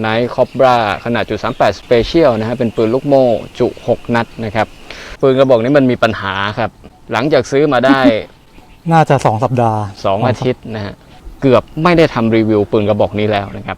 ไนท์คอบราขนาดจุด38สเปเชียลนะฮะเป็นปืนลูกโม่จุ 6 นัดนะครับ ปืนกระบอกนี้มันมีปัญหาครับ หลังจากซื้อมาได้ น่าจะสองสัปดาห์2 อาทิตย์นะฮะเกือบไม่ได้ทำรีวิวปืนกระบอกนี้แล้วนะครับ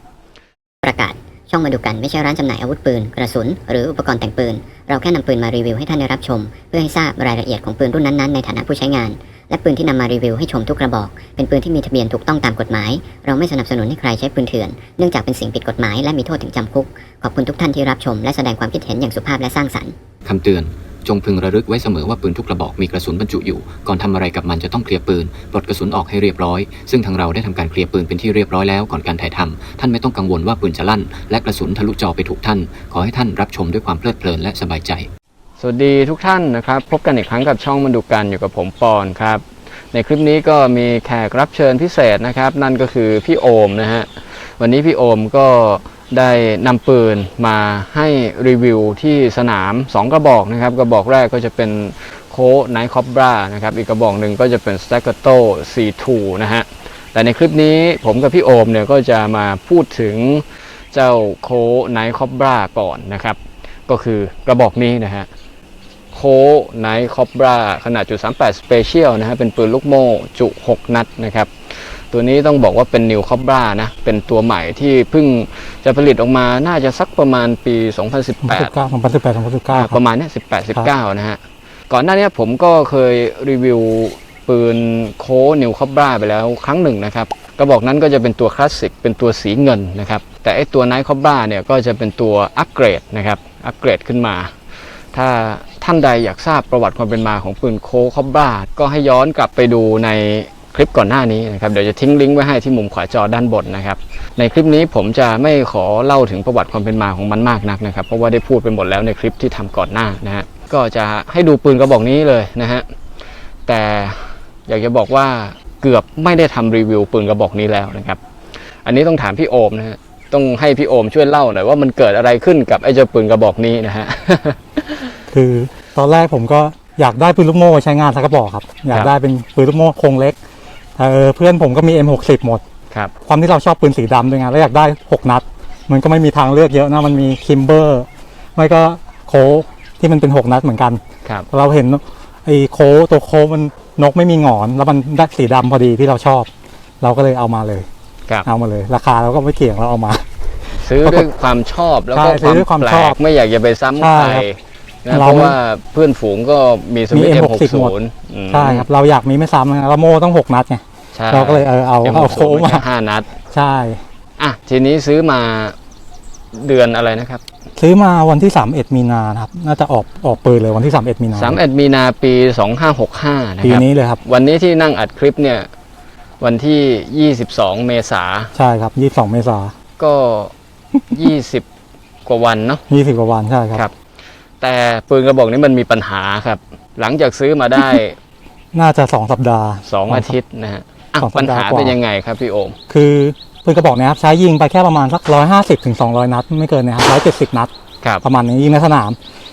ประกาศ ช่องมาดูกันไม่ใช่ร้านจำหน่ายอาวุธปืน กระสุน หรืออุปกรณ์แต่งปืน เราแค่นำปืนมารีวิวให้ท่านได้รับชม เพื่อให้ทราบรายละเอียดของปืนรุ่นนั้นๆในฐานะผู้ใช้งาน และปืนที่นำมารีวิวให้ชมทุกกระบอก เป็นปืนที่มีทะเบียนถูกต้องตามกฎหมาย เราไม่สนับสนุนให้ใครใช้ปืนเถื่อน เนื่องจากเป็นสิ่งผิดกฎหมายและมีโทษถึงจำคุก ขอบคุณทุกท่านที่รับชมและแสดงความคิดเห็นอย่างสุภาพและสร้างสรรค์คำเตือน จงพึงระลึกไว้เสมอว่าปืนทุกกระบอกมีกระสุนบรรจุอยู่ ก่อนทำอะไรกับมันจะต้องเคลียร์ปืน ปลดกระสุนออกให้เรียบร้อย ซึ่งทางเราได้ทำการเคลียร์ปืนเป็นที่เรียบร้อยแล้วก่อนการถ่ายทำท่านไม่ต้องกังวลว่าปืนจะลั่น และกระสุนทะลุจอไปถูกท่าน ขอให้ท่านรับชมด้วยความเพลิดเพลินและสบายใจ วัสดีทุกท่านนะครับ พบกันอีกครั้งกับช่องมันดูกันอยู่กับผมปอนครับ ในคลิปนี้ก็มีแขกรับเชิญพิเศษนะครับ นั่นก็คือพี่โอมนะฮะวันนี้พี่โอมก็ได้นำปืนมาให้รีวิวที่สนาม 2 กระบอกนะครับ กระบอกแรกก็จะเป็นโคไนท์คอบรานะครับ อีกกระบอกหนึ่งก็จะเป็น s t a c c a t o C2 นะฮะแต่ในคลิปนี้ผมกับพี่โอมเนี่ยก็จะมาพูดถึงเจ้าโคไนท์คอบราก่อนนะครับ ก็คือกระบอกนี้นะฮะ โคไนท์คอบราขนาดจุด38สเปเชียลนะฮะเป็นปืนลูกโม่จุ 6 นัดนะครับ ตัวนี้ต้องบอกว่าเป็นนิวคอบรานะ เป็นตัวใหม่ที่เพิ่งจะผลิตออกมาน่าจะสักประมาณปี 2018สองพันสิบแปดสองพันสิบแปดอ่าประมาณเนี้ย18 19 นะฮะ ก่อนหน้าเนี้ยผมก็เคยรีวิวปืนโคนิวคอบราไปแล้วครั้งหนึ่งนะครับ กระบอกนั้นก็จะเป็นตัวคลาสสิกเป็นตัวสีเงินนะครับ แต่ไอตัวไนท์คอบราเนี่ยก็จะเป็นตัวอัปเกรดนะครับ อัปเกรดขึ้นมา ถ้า ท่านใดอยากทราบประวัติความเป็นมาของปืนโคคอบราก็ให้ย้อนกลับไปดูในคลิปก่อนหน้านี้นะครับเดี๋ยวจะทิ้งลิงก์ไว้ให้ที่มุมขวาจอด้านบนนะครับ ในคลิปนี้ผมจะไม่ขอเล่าถึงประวัติความเป็นมาของมันมากนักนะครับเพราะว่าได้พูดไปหมดแล้วในคลิปที่ทำก่อนหน้านะฮะก็จะให้ดูปืนกระบอกนี้เลยนะฮะแต่อยากจะบอกว่าเกือบไม่ได้ทำรีวิวปืนกระบอกนี้แล้วนะครับ อันนี้ต้องถามพี่โอมนะฮะต้องให้พี่โอมช่วยเล่าหน่อยว่ามันเกิดอะไรขึ้นกับไอ้เจ้าปืนกระบอกนี้นะฮะ คือตอนแรกผมก็อยากได้ปืนลูกโม่ไว้ใช้งานสักกระบอกครับ อยากได้เป็นปืนลูกโม่โครงเล็กเออเพื่อนผมก็มี M60 หมดครับความที่เราชอบปืนสีดำด้วยไงแล้วอยากได้ 6 นัด มันก็ไม่มีทางเลือกเยอะนะมันมีคิมเบอร์ไม่ก็โคที่มันเป็น 6 นัดเหมือนกันครับเราเห็นไอ้โคตัวโคมันนกไม่มีหงอน แล้วมันได้สีดำพอดีที่เราชอบ เราก็เลยเอามาเลยครับเอามาเลย ราคาเราก็ไม่เกี่ยงเราเอามา ซื้อด้วยความชอบแล้วก็ใช่ซื้อด้วยความแปลชอบกไม่อยากจะไปซ้ำใช่ใครครับ นะเราเพราะว่าเพื่อนฝูงก็มีสวิตมี M60 M60 หมดอืมใช่ครับ เราอยากมีไม่ซ้ำนะเราโม่ต้อง6นัดไงใช่เราก็เลยเออเอาเอาโค M60 มาแค่ห้านัด ใช่อะทีนี้ซื้อมาเดือนอะไรนะครับ ซื้อมาวันที่ 31 มีนานะครับ น่าจะออกออกปืนเลยวันที่ 31 มีนา31 มีนาปี 2565 นะปีครับนี้เลยครับ วันนี้ที่นั่งอัดคลิปเนี่ย วันที่ 22 เมษาใช่ครับ 22 เมษาก็ 20 กว่าวันเนาะ20 กว่าวันใช่ครับครับ แต่ปืนกระบอกนี้มันมีปัญหาครับ หลังจากซื้อมาได้ น่าจะ2สัปดาห์2อาทิตย์นะฮะอะสองสัปัญปดาห์หากว่า เป็นยังไงครับพี่โอม คือปืนกระบอกเนี้ยครับใช้ยิงไปแค่ประมาณสัก150ถึง200นัด ไม่เกินนะครับ170 นัด ครับ ประมาณนี้ยิงในสนาม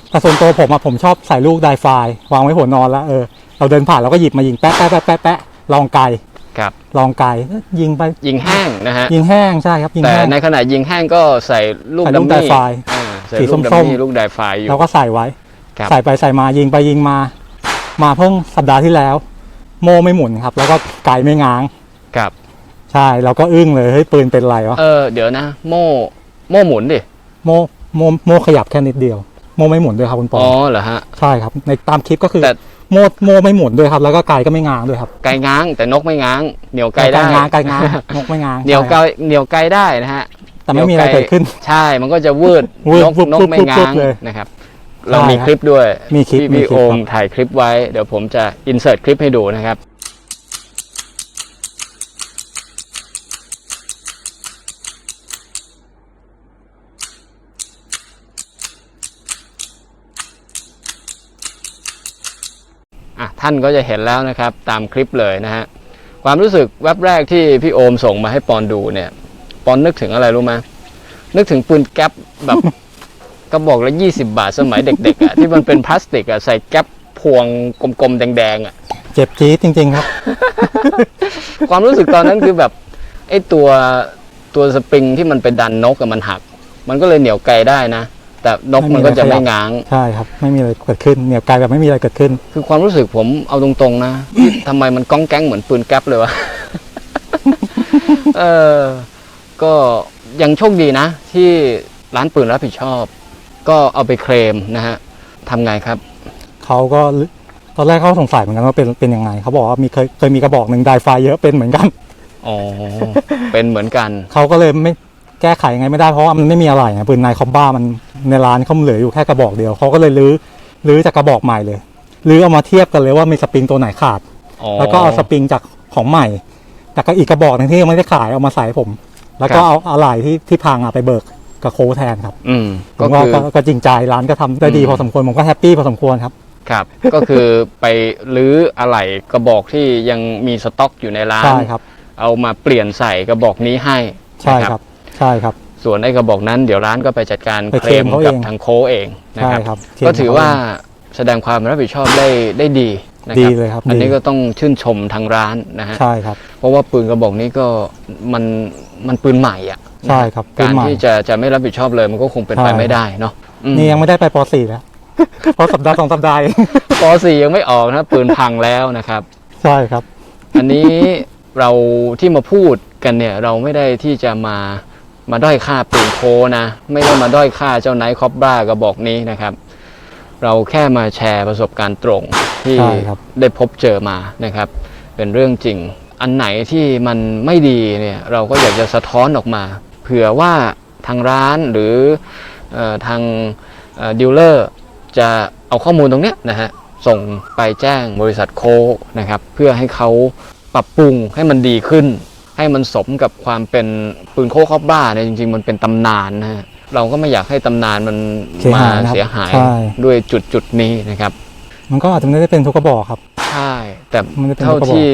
แต่ส่วนตัวผมอะผมชอบใส่ลูกไดไฟล์วางไว้หัวนอนแล้วเออเราเดินผ่านเราก็หยิบมายิงแป๊ะแป๊ะแป๊ะแป๊ะแป๊ะลองไกลครับ ลองไกลเอ้ยยิงไปยิงแห้งนะฮะ ยิงแห้งใช่ครับยิงแต่แห้ง ในขณะยิงแห้งก็ใส่ลูกใส่ดัลูมกไดมี่ไฟล์อ่าใส่สีลูกดัมส้มๆมี่ลูกไดไฟล์อยู่เราก็ใส่ไว้ครับใส่ไปใส่มายิงไปยิงมา มาเพิ่งสัปดาห์ที่แล้ว โมไม่หมุนครับ แล้วก็ไกลไม่ง้างครับใช่เราก็อึ้งเลยเฮ้ยปืนเป็นไรวะเออเดี๋ยวนะ โม่โม่หมุนดิโมโมโมขยับแค่นิดเดียว โมไม่หมุนด้วยครับคุณปออ๋อเหรอฮะใช่ครับในตามคลิปก็คือแต่โมโมไม่หมุนด้วยครับ แล้วก็ไกลก็ไม่ง้างด้วยครับไกลง้างแต่นกไม่ง้างเหนียวไกลไกลได้ง้างไกลง้างนกไม่ง้างเหนียวใช่ไกคลรับเหนียวไกลได้นะฮะ แต่ไม่มีอะไรเกิดขึ้น ใช่ มันก็จะวืดวืดนกวืบนกวืบไม่วืบง้างเลยนะครับ เรามีใช่ครับคลิปด้วยมีคลิปที่มีพี่คลิโอปมครับถ่ายคลิปไว้ เดี๋ยวผมจะอินเสิร์ตคลิปให้ดูนะครับอะท่านก็จะเห็นแล้วนะครับตามคลิปเลยนะฮะความรู้สึกแวบแรกที่พี่โอมส่งมาให้ปอนดูเนี่ย ปอนนึกถึงอะไรรู้ไหมนึกถึงปืนแก๊ปแบบก็บอกละยี่สิบาทสมัยเด็กๆอะที่มันเป็นพลาสติกอะใส่แก๊ปพวงกลมๆแดงๆอะ เจ็บจี๊ดจริง ๆ ครับ ความรู้สึกตอนนั้นคือแบบไอ้ตัวตัวสปริงที่มันไปดันนกอะมันหัก มันก็เลยเหนี่ยวไกลได้นะแต่นกมันก็จะไม่ง้างใช่ครับ ไม่มีอะไรเกิดขึ้นเหนี่ยวไกลแบบไม่มีอะไรเกิดขึ้น คือความรู้สึกผมเอาตรงๆนะทำไมมันก้องแก๊งเหมือนปืนแก๊ปเลยวะเออ ก็ยังโชคดีนะ ที่ร้านปืนรับผิดชอบ ก็เอาไปเคลมนะฮะทำไงครับ เขาก็ตอนแรกเขาสงสัยเหมือนกันว่าเป็นเป็นยังไง เขาบอกว่ามีเคยเคยมีกระบอกหนึ่งไดไฟเยอะเป็นเหมือนกันอ๋อเป็นเหมือนกัน เขาก็เลยไม่แก้ไขยังไงไม่ได้เพราะว่ามันไม่มีอะไรไงปืนนายคอมบ้ามันในร้านเขาเหลืออยู่แค่กระบอกเดียวเขาก็เลยรื้อรื้อจากกระบอกใหม่เลยรื้อเอามาเทียบกันเลยว่ามีสปริงตัวไหนขาดอ๋อแล้วก็เอาสปริงจากของใหม่จากอีกกระบอกหนึงที่ยังไม่ได้ขายเอามาใส่ให้ผม แล้วก็ครับเอาอะไหล่ที่ที่พังอะไปเบิกกับโค้ชแทนครับอืมผก็มว่าคือก็ก็จริงใจร้านก็ทำได้ดีอืมพอสมควรผมก็แฮปปี้พอสมควรครับ ครับ ก็คือไปลื้ออะไหล่กระบอกที่ยังมีสต็อกอยู่ในร้าน ใช่ครับ เอามาเปลี่ยนใส่กระบอกนี้ให้ใช่นะครับใช่ครับ ส่วนไอ้กระบอกนั้นเดี๋ยวร้านก็ไปจัดการไปเคเคลลมมเขากับเองทางโค้เองนะใช่ครับครับก็ถือว่าแสดงความรับผิดชอบได้ได้ดีนะคดีรับเลยครับอันนี้ดี ก็ต้องชื่นชมทางร้านนะฮะ ใช่ครับ เพราะว่าปืนกระบอกนี้ก็มัน มันปืนใหม่อะใช่ครับปืนการใหม่ที่จะจะไม่รับผิดชอบเลยมันก็คงเป็นไปใช่ไม่ได้เนาะอืมนี่ยังไม่ได้ไปป .4 แล้ว เพราะสัปดาห์สองสัปดาห์เอง ป .4 ยังไม่ออกนะปืนพังแล้วนะครับ ใช่ครับ อันนี้เราที่มาพูดกันเนี่ยเราไม่ได้ที่จะมามาด้อยค่าปืนโคนะ ไม่ได้มาด้อยค่าเจ้าไนท์คอบบ้ากระบอกนี้นะครับ เราแค่มาแชร์ประสบการณ์ตรงที่ใช่ครับ ได้พบเจอมานะครับ เป็นเรื่องจริง อันไหนที่มันไม่ดีเนี่ยเราก็อยากจะสะท้อนออกมา เผื่อว่าทางร้านหรือเออทางดีลเลอร์จะเอาข้อมูลตรงเนี้ยนะฮะส่งไปแจ้งบริษัทโคกนะครับ เพื่อให้เขาปรับปรุงให้มันดีขึ้น ให้มันสมกับความเป็นปืนโคกคอบบ้าเนี่ยจริง ๆ มันเป็นตำนานนะฮะเราก็ไม่อยากให้ตำนานมันเสียมาหายนะครับเสียหายใช่ด้วยจุดจุดๆนี้นะครับ มันก็อาจจะไม่ได้เป็นทุกกระบอกครับ ใช่ แต่มันจะเป็นเท่าระบบที่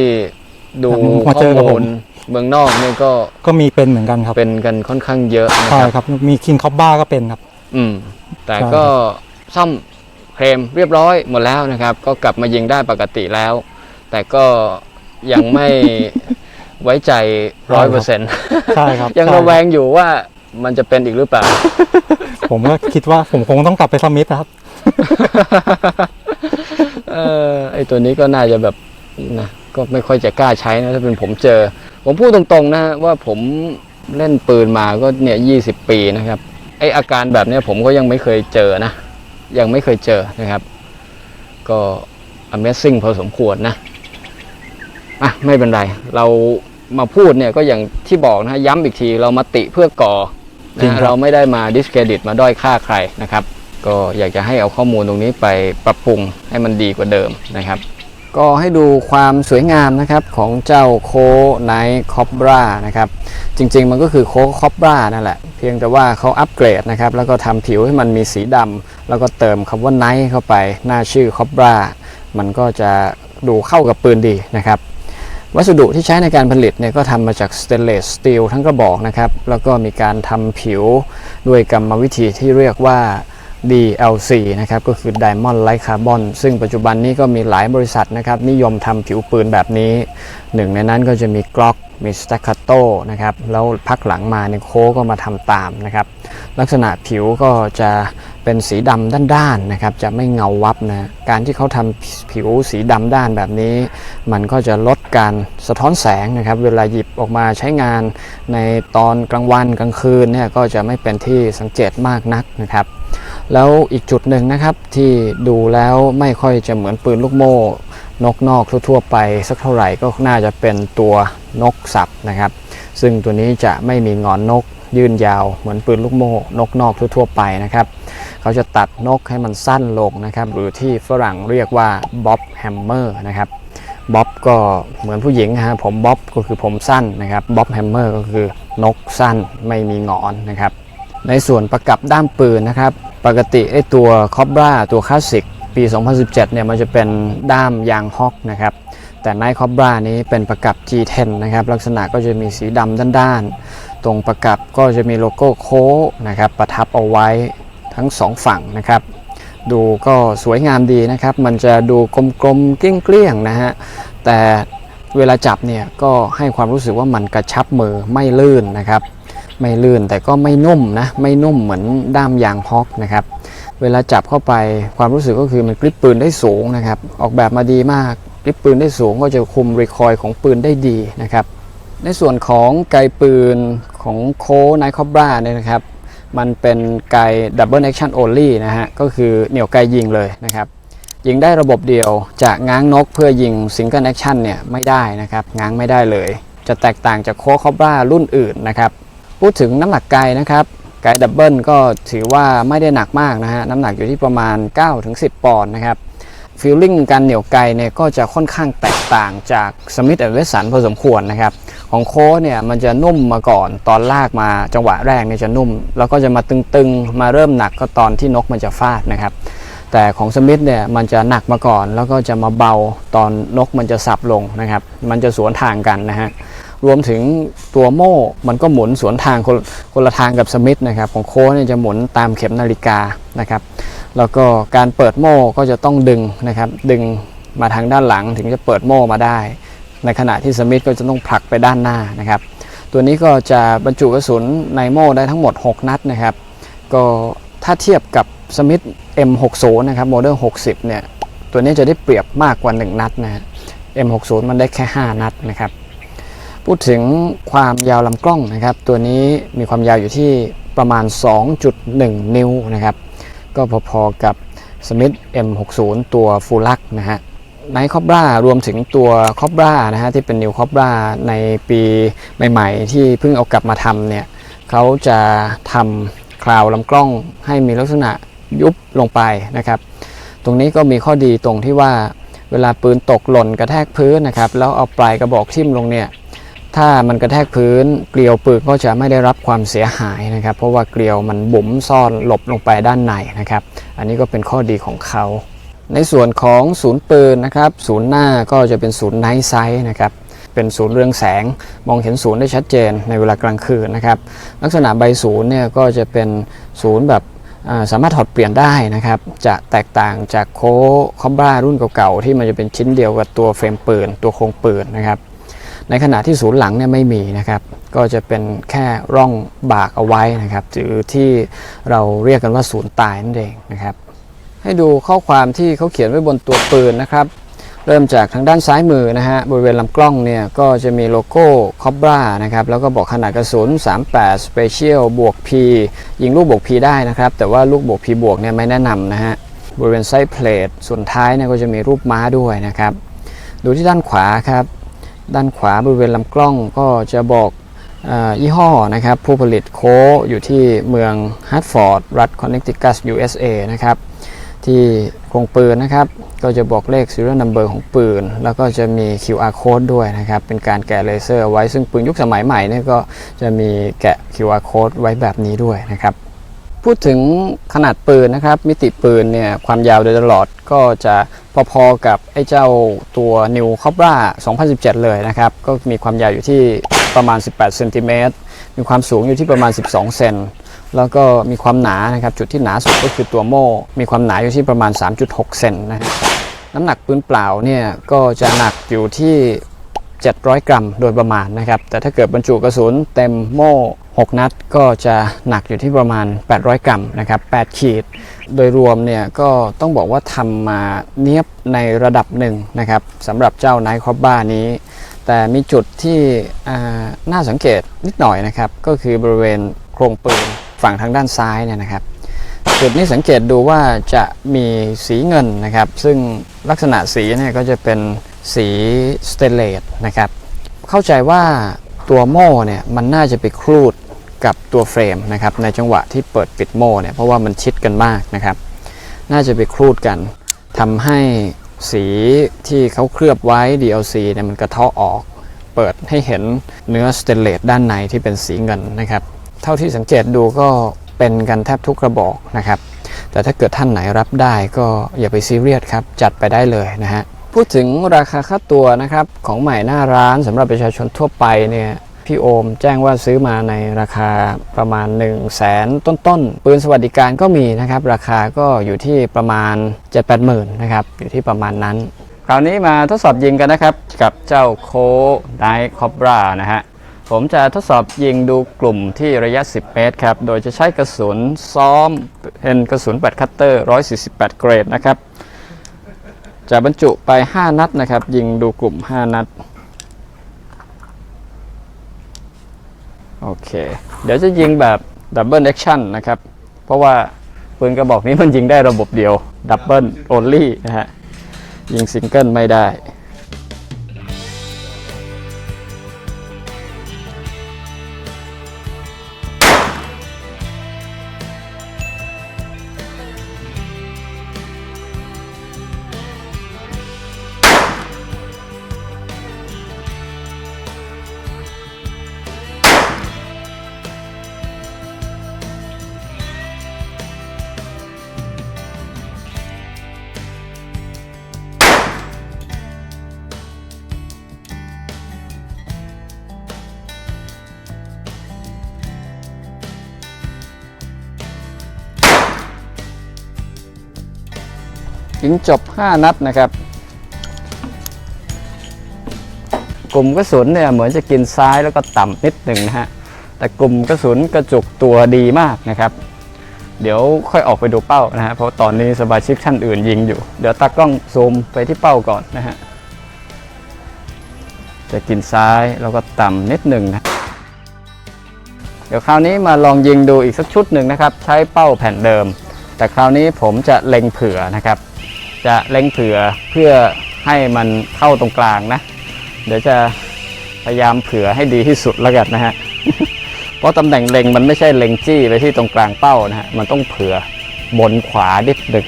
ดูมาข้เจออกับผมูม ลเมืองนอกเนี่ยก็ก็มีเป็นเหมือนกันครับเป็นกันค่อนข้างเยอะนะใช่ครับ ครับมีคิงคอบบ้าก็เป็นครับ อืม แต่ใช่ ก็ซ่อมเคลมเรียบร้อยหมดแล้วนะครับ ก็กลับมายิงได้ปกติแล้ว แต่ก็ยังไม่ ไว้ใจร้อยเปอร์เซ็นต์ใช่ครับยังใช่ระแวงอยู่ว่ามันจะเป็นอีกหรือเปล่า ผมก็คิดว่าผมคงต้องกลับไปสมิธนะครับ เออไอตัวนี้ก็น่าจะแบบ นะก็ไม่ค่อยจะกล้าใช้นะถ้าเป็นผมเจอ ผมพูดตรงๆนะว่าผมเล่นปืนมาก็เนี่ยยี่สิบปีนะครับไออาการแบบเนี้ยผมก็ยังไม่เคยเจอนะ ยังไม่เคยเจอนะครับ ก็ Amazing พอสมควรนะอะไม่เป็นไร เรามาพูดเนี่ยก็อย่างที่บอกนะย้ำอีกทีเรามาติเพื่อก่อจริงนะครับเราไม่ได้มาดิสเครดิตมาด้อยค่าใครนะครับ ก็อยากจะให้เอาข้อมูลตรงนี้ไปปรับปรุงให้มันดีกว่าเดิมนะครับ ก็ให้ดูความสวยงามนะครับของเจ้าโคไนคอบรานะครับจริงๆมันก็คือโคคอบรานั่นแหละ เพียงแต่ว่าเขาอัปเกรดนะครับแล้วก็ทำผิวให้มันมีสีดำแล้วก็เติมคำว่าไนเข้าไปหน้าชื่อคอบรามันก็จะดูเข้ากับปืนดีนะครับวัสดุที่ใช้ในการผลิตเนี่ยก็ทำมาจากสเตนเลสสตีลทั้งกระบอกนะครับแล้วก็มีการทำผิวด้วยกรรมวิธีที่เรียกว่า DLC นะครับก็คือ Diamond Light Carbon ซึ่งปัจจุบันนี้ก็มีหลายบริษัทนะครับนิยมทำผิวปืนแบบนี้ หนึ่งในนั้นก็จะมี Glock มี Staccato นะครับแล้วพักหลังมาเนี่ยโคก็มาทำตามนะครับลักษณะผิวก็จะเป็นสีดำด้านๆนะครับจะไม่เงาวับนะการที่เขาทำผิวสีดำด้านแบบนี้ มันก็จะลดการสะท้อนแสงนะครับเวลาหยิบออกมาใช้งานในตอนกลางวันกลางคืนเนี่ยก็จะไม่เป็นที่สังเกตมากนักนะครับ แล้วอีกจุดหนึ่งนะครับที่ดูแล้วไม่ค่อยจะเหมือนปืนลูกโม่ นกนอกทั่วๆไปสักเท่าไหร่ก็น่าจะเป็นตัวนกสับนะครับ ซึ่งตัวนี้จะไม่มีงอนนกยื่นยาวเหมือนปืนลูกโม่ นกนอกทั่วๆไปนะครับ เขาจะตัดนกให้มันสั้นลงนะครับ หรือที่ฝรั่งเรียกว่าบ๊อบแฮมเมอร์นะครับบ๊อบก็เหมือนผู้หญิงฮะผมบ๊อบก็คือผมสั้นนะครับบ๊อบแฮมเมอร์ก็คือนกสั้นไม่มีงอนนะครับ ในส่วนประกับด้ามปืนนะครับ ปกติไอ้ตัวคอบราตัวคลาสสิกปี 2017 เนี่ยมันจะเป็นด้ามยางฮอกนะครับ แต่ไนคอบรานี้เป็นประกับ G10 นะครับ ลักษณะก็จะมีสีดำด้านๆ ตรงประกับก็จะมีโลโก้โค้นะครับ ประทับเอาไว้ทั้งสองฝั่งนะครับ ดูก็สวยงามดีนะครับ มันจะดูกลมๆ เกลี้ยงๆ นะฮะ แต่เวลาจับเนี่ยก็ให้ความรู้สึกว่ามันกระชับมือไม่ลื่นนะครับ ไม่ลื่นแต่ก็ไม่นุ่มนะไม่นุ่มเหมือนด้ามยางฮอกนะครับเวลาจับเข้าไปความรู้สึกก็คือมันกริปปืนได้สูงนะครับออกแบบมาดีมากกริปปืนได้สูงก็จะคุมรีคอยของปืนได้ดีนะครับในส่วนของไกปืนของโคไนคอบราเนี่ยนะครับมันเป็นไกดับเบิลแอคชั่นโอลี่นะฮะก็คือเหนี่ยวไกยิงเลยนะครับยิงได้ระบบเดียวจะง้างนกเพื่อยิงซิงเกิลแอคชั่นเนี่ยไม่ได้นะครับง้างไม่ได้เลย จะแตกต่างจากโคคอบรารุ่นอื่นนะครับ พูดถึงน้ำหนักไกนะครับไกดับเบิลก็ถือว่าไม่ได้หนักมากนะฮะน้ำหนักอยู่ที่ประมาณ 9-10 ปอนด์นะครับฟีลลิ่งการเหนี่ยวไกเนี่ยก็จะค่อนข้างแตกต่างจากสมิธแอนด์เวสันพอสมควรนะครับของโค้เนี่ยมันจะนุ่มมาก่อนตอนลากมาจังหวะแรกเนี่ยจะนุ่ม แล้วก็จะมาตึงๆ มาเริ่มหนักก็ตอนที่นกมันจะฟาดนะครับแต่ของสมิธเนี่ยมันจะหนักมาก่อน แล้วก็จะมาเบาตอนนกมันจะสับลงนะครับมันจะสวนทางกันนะฮะ รวมถึงตัวโม่มันก็หมุนสวนทางคนคนละทางกับสมิธนะครับของโค้ชเนี่ยจะหมุนตามเข็มนาฬิกานะครับ แล้วก็การเปิดโม่ก็จะต้องดึงนะครับดึงมาทางด้านหลังถึงจะเปิดโม่มาได้ ในขณะที่สมิธก็จะต้องผลักไปด้านหน้านะครับ ตัวนี้ก็จะบรรจุกระสุนในโม่ได้ทั้งหมด 6 นัดนะครับ ก็ถ้าเทียบกับสมิธ M60 นะครับโมเดล60 เนี่ย ตัวนี้จะได้เปรียบมากกว่า 1 นัดนะฮะ M60 มันได้แค่ 5 นัดนะครับ พูดถึงความยาวลำกล้องนะครับ ตัวนี้มีความยาวอยู่ที่ประมาณ 2.1 นิ้วนะครับ ก็พอๆกับ Smith M60 ตัวฟูลักนะฮะไนคอบรารวมถึงตัวคอบรานะฮะที่เป็นนิวคอบราในปีใหม่ๆ ที่เพิ่งเอากลับมาทำเนี่ยเขาจะทำคราวลำกล้องให้มีลักษณะยุบลงไปนะครับ ตรงนี้ก็มีข้อดีตรงที่ว่าเวลาปืนตกหล่นกระแทกพื้นนะครับ แล้วเอาปลายกระบอกทิ่มลงเนี่ย ถ้ามันกระแทกพื้นเกลียวปืนก็จะไม่ได้รับความเสียหายนะครับ เพราะว่าเกลียวมันบุ๋มซ่อนหลบลงไปด้านในนะครับ อันนี้ก็เป็นข้อดีของเขา ในส่วนของศูนย์ปืนนะครับ ศูนย์หน้าก็จะเป็นศูนย์ไนท์ไซส์นะครับเป็นศูนย์เรืองแสงมองเห็นศูนย์ได้ชัดเจนในเวลากลางคืนนะครับลักษณะใบศูนย์เนี่ยก็จะเป็นศูนย์แบบสามารถถอดเปลี่ยนได้นะครับจะแตกต่างจากโคคอมบ้ารุ่นเก่าๆที่มันจะเป็นชิ้นเดียวกับตัวเฟรมปืนตัวโครงปืนนะครับ ในขณะที่ศูนย์หลังเนี่ยไม่มีนะครับ ก็จะเป็นแค่ร่องบากเอาไว้นะครับหรือที่เราเรียกกันว่าศูนย์ตายนั่นเองนะครับ ให้ดูข้อความที่เขาเขียนไว้บนตัวปืนนะครับ เริ่มจากทางด้านซ้ายมือนะฮะบริเวณลำกล้องเนี่ยก็จะมีโลโก้คอบรานะครับแล้วก็บอกขนาดกระสุน 38 Special บวก P ยิงลูกบวก P ได้นะครับ แต่ว่าลูกบวก P บวกเนี่ยไม่แนะนำนะฮะบริเวณไซส์เพลทส่วนท้ายเนี่ยก็จะมีรูปม้าด้วยนะครับ ดูที่ด้านขวาครับ ด้านขวาบริเวณลำกล้องก็จะบอกออยี่ห้อนะครับผู้ผลิตโคอยู่ที่เมืองฮัตฟอร์ดรัฐคอนเน c ติคัต USA นะครับที่โครงปืนนะครับก็จะบอกเลข serial number ของปืน แล้วก็จะมี QR code ด้วยนะครับ เป็นการแกะเลเซอร์ไว้ซึ่งปืนยุคสมัยใหม่นี่ก็จะมีแกะ QR code ไว้แบบนี้ด้วยนะครับ พูดถึงขนาดปืนนะครับ มิติปืนเนี่ยความยาวโดยตลอดก็จะ พอๆกับไอ้เจ้าตัว New Cobra 2017 เลยนะครับ ก็มีความยาวอยู่ที่ประมาณ 18 เซนติเมตร มีความสูงอยู่ที่ประมาณ 12 เซน แล้วก็มีความหนานะครับ จุดที่หนาสุดก็คือตัวโม่ มีความหนาอยู่ที่ประมาณ 3.6 เซนนะฮะน้ำหนักปืนเปล่าเนี่ยก็จะหนักอยู่ที่ 700 กรัมโดยประมาณนะครับ แต่ถ้าเกิดบรรจุกระสุนเต็มโม่ 6 นัด ก็จะหนักอยู่ที่ประมาณ 800 กรัมนะครับ 8 ขีด โดยรวมเนี่ยก็ต้องบอกว่าทำมาเนียบในระดับหนึ่งนะครับสำหรับเจ้าไนท์คอบบ้านี้ แต่มีจุดที่น่าสังเกตนิดหน่อยนะครับ ก็คือบริเวณโครงปืนฝั่งทางด้านซ้ายเนี่ยนะครับจุดนี้สังเกตดูว่าจะมีสีเงินนะครับ ซึ่งลักษณะสีเนี่ยก็จะเป็น สีสเตนเลสนะครับ เข้าใจว่าตัวโม่เนี่ยมันน่าจะไปครูดกับตัวเฟรมนะครับในจังหวะที่เปิดปิดโม่เนี่ยเพราะว่ามันชิดกันมากนะครับ น่าจะไปครูดกันทำให้สีที่เขาเคลือบไว้ DLC เนี่ยมันกระเทาะออก เปิดให้เห็นเนื้อสเตนเลสด้านในที่เป็นสีเงินนะครับ เท่าที่สังเกตดูก็เป็นกันแทบทุกกระบอกนะครับ แต่ถ้าเกิดท่านไหนรับได้ก็อย่าไปซีเรียสครับ จัดไปได้เลยนะฮะ พูดถึงราคาค่าตัวนะครับของใหม่หน้าร้านสำหรับประชาชนทั่วไปเนี่ยพี่โอมแจ้งว่าซื้อมาในราคาประมาณ 1 0 0 0 0แสนต้นๆ ปืนสวัสดิการก็มีนะครับ ราคาก็อยู่ที่ประมาณ 7-8หมื่นนะครับ อยู่ที่ประมาณนั้น คราวนี้มาทดสอบยิงกันนะครับ กับเจ้าโคไดคอบรานะฮะ ผมจะทดสอบยิงดูกลุ่มที่ระยะ 10 เมตรครับ โดยจะใช้กระสุนซ้อมเป็นกระสุน8คัตเตอร์ 148 เกรดนะครับ จะบรรจุไป 5 นัดนะครับ ยิงดูกลุ่ม 5 นัด โอเค เดี๋ยวจะยิงแบบดับเบิลแอคชั่นนะครับ เพราะว่าปืนกระบอกนี้มันยิงได้ระบบเดียวดับเบิลโอลลี่นะฮะ ยิงซิงเกิลไม่ได้ ยิงจบ 5 นัดนะครับ กลุ่มกระสุนเนี่ยเหมือนจะกินซ้ายแล้วก็ต่ำนิดหนึ่งนะฮะ แต่กลุ่มกระสุนกระจุกตัวดีมากนะครับ เดี๋ยวค่อยออกไปดูเป้านะฮะ เพราะตอนนี้สมาชิกท่านอื่นยิงอยู่ เดี๋ยวตากล้องซูมไปที่เป้าก่อนนะฮะ จะกินซ้ายแล้วก็ต่ำนิดหนึ่งนะเดี๋ยวคราวนี้มาลองยิงดูอีกสักชุดหนึ่งนะครับ ใช้เป้าแผ่นเดิม แต่คราวนี้ผมจะเล็งเผื่อนะครับ จะเล็งเผื่อเพื่อให้มันเข้าตรงกลางนะ เดี๋ยวจะพยายามเผื่อให้ดีที่สุดแล้วกันนะฮะเพราะตำแหน่งเล็งมันไม่ใช่เล็งจี้ไปที่ตรงกลางเป้านะฮะมันต้องเผื่อบนขวาดิดดึง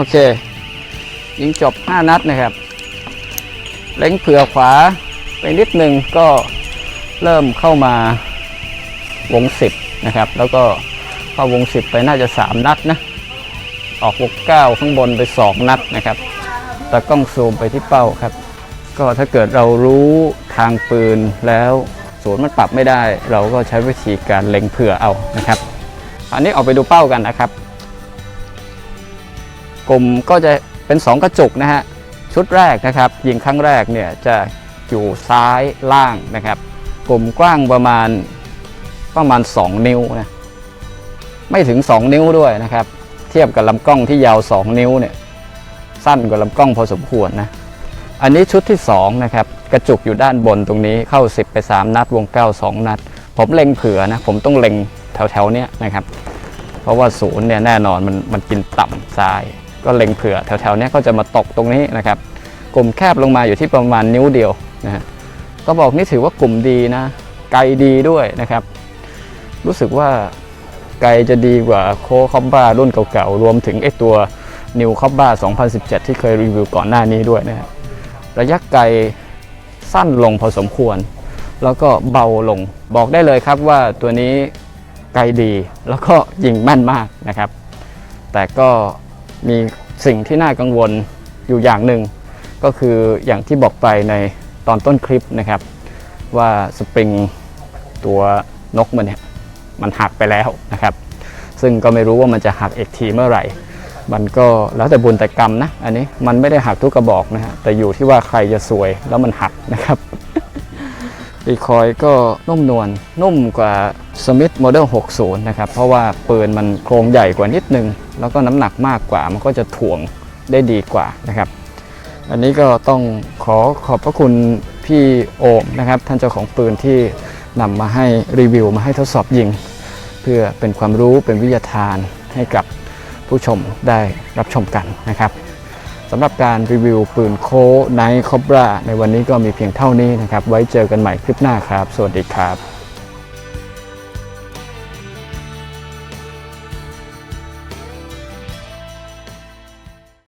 อเค ยิงจบ 5 นัดนะครับ เล็งเผื่อขวาไปนิดหนึ่งก็เริ่มเข้ามาวง 10 นะครับ แล้วก็เข้าวง 10 ไปน่าจะ 3 นัดนะ ออกวง9ข้างบนไป 2 นัดนะครับตากล้องซูมไปที่เป้าครับ ก็ถ้าเกิดเรารู้ทางปืนแล้วศูนย์มันปรับไม่ได้ เราก็ใช้วิธีการเล็งเผื่อเอานะครับ อันนี้ออกไปดูเป้ากันนะครับ กลุ่มก็จะเป็น 2 กระจุกนะฮะชุดแรกนะครับยิงครั้งแรกเนี่ยจะอยู่ซ้ายล่างนะครับกลุ่มกว้างประมาณประมาณ 2 นิ้วนะไม่ถึง 2 นิ้วด้วยนะครับ เทียบกับลำกล้องที่ยาว 2 นิ้วเนี่ยสั้นกว่าลำกล้องพอสมควรนะอันนี้ชุดที่2นะครับกระจุกอยู่ด้านบนตรงนี้เข้า 10 ไป 3 นัดวง 9 2 นัด ผมเล็งเผื่อนะผมต้องเล็งแถวๆเนี้ยนะครับ เพราะว่าศูนย์เนี่ยแน่นอนมันมันกินต่ำซ้าย ก็เล็งเผื่อแถวๆนี้ก็จะมาตกตรงนี้นะครับ กลุ่มแคบลงมาอยู่ที่ประมาณนิ้วเดียวนะฮะก็บอกนี่ถือว่ากลุ่มดีนะไกลดีด้วยนะครับ รู้สึกว่าไกลจะดีกว่าโคคอมบ้ารุ่นเก่าๆ รวมถึงไอตัวนิวคอมบ้า2017 ที่เคยรีวิวก่อนหน้านี้ด้วยนะครับระยะไกลสั้นลงพอสมควร แล้วก็เบาลงบอกได้เลยครับว่าตัวนี้ไกลดีแล้วก็ยิงแม่นมากนะครับ แต่ก็ มีสิ่งที่น่ากังวลอยู่อย่างหนึ่ง ก็คืออย่างที่บอกไปในตอนต้นคลิปนะครับ ว่าสปริงตัวนกมันเนี่ยมันหักไปแล้วนะครับ ซึ่งก็ไม่รู้ว่ามันจะหักอีกทีเมื่อไหร่ มันก็แล้วแต่บุญแต่กรรมนะ อันนี้มันไม่ได้หักทุกกระบอกนะฮะแต่อยู่ที่ว่าใครจะซวยแล้วมันหักนะครับ รีคอยก็นุ่มนวลนุ่มกว่า Smith Model 60 นะครับ เพราะว่าปืนมันโครงใหญ่กว่านิดนึง แล้วก็น้ำหนักมากกว่า มันก็จะถ่วงได้ดีกว่านะครับ อันนี้ก็ต้องขอขอบพระคุณพี่โอมนะครับ ท่านเจ้าของปืนที่นำมาให้รีวิวมาให้ทดสอบยิง เพื่อเป็นความรู้เป็นวิทยาทานให้กับผู้ชมได้รับชมกันนะครับ สำหรับการรีวิวปืนโคไนคอบราในวันนี้ก็มีเพียงเท่านี้นะครับ ไว้เจอกันใหม่คลิปหน้าครับ สวัสดีครับ